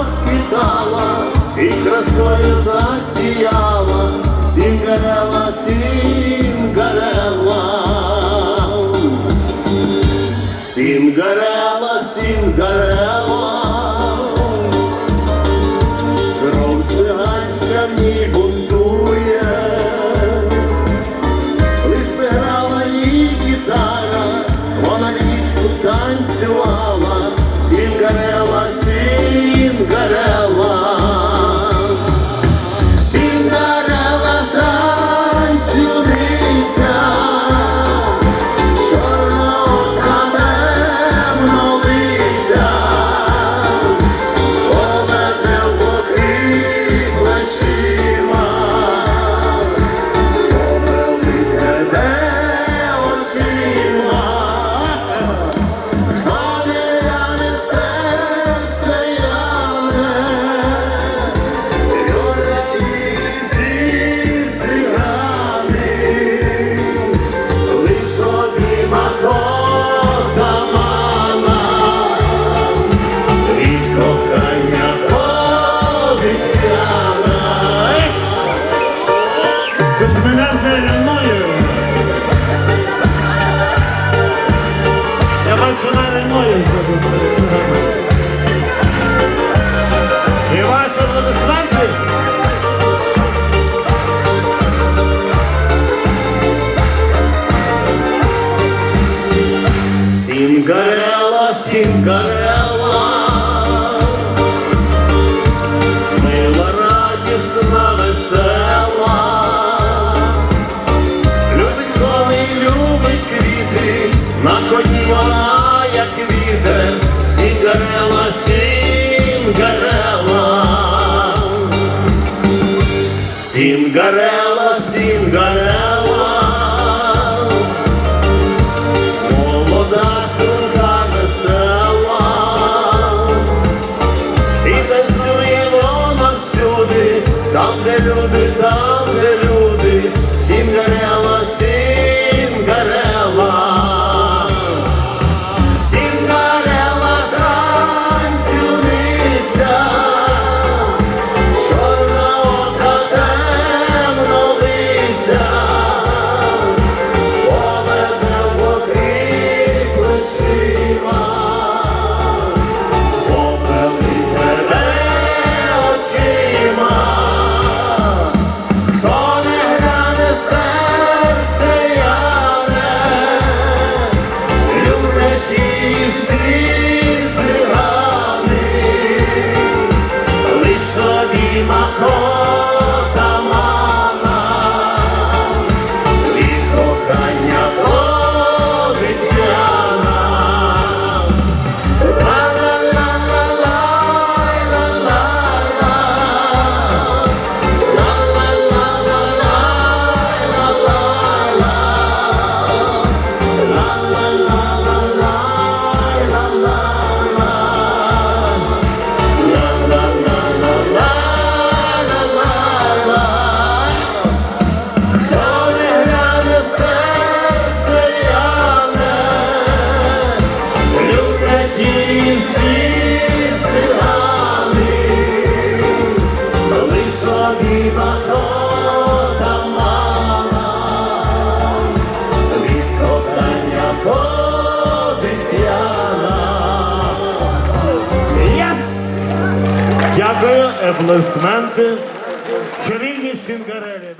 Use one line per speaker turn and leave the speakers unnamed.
розквітала і красою засіяла, Сінгарела, Сінгарела. Сінгарела, Сінгарела, кров циганська в ній бунтує, лиш би грала її гітара, вона лічку танцювала, Сінгарела, Сінгарела. Сінгарела Сінгарела, Сінгарела, мила, радісна, весела, любить коней, любить квіти, на коні вона, як вітер, Сінгарела, Сінгарела, Сінгарела, Сінгарела. Tam verildi, tam
verildi Дякую, аплодисменти. Чарівні Сінгарелі.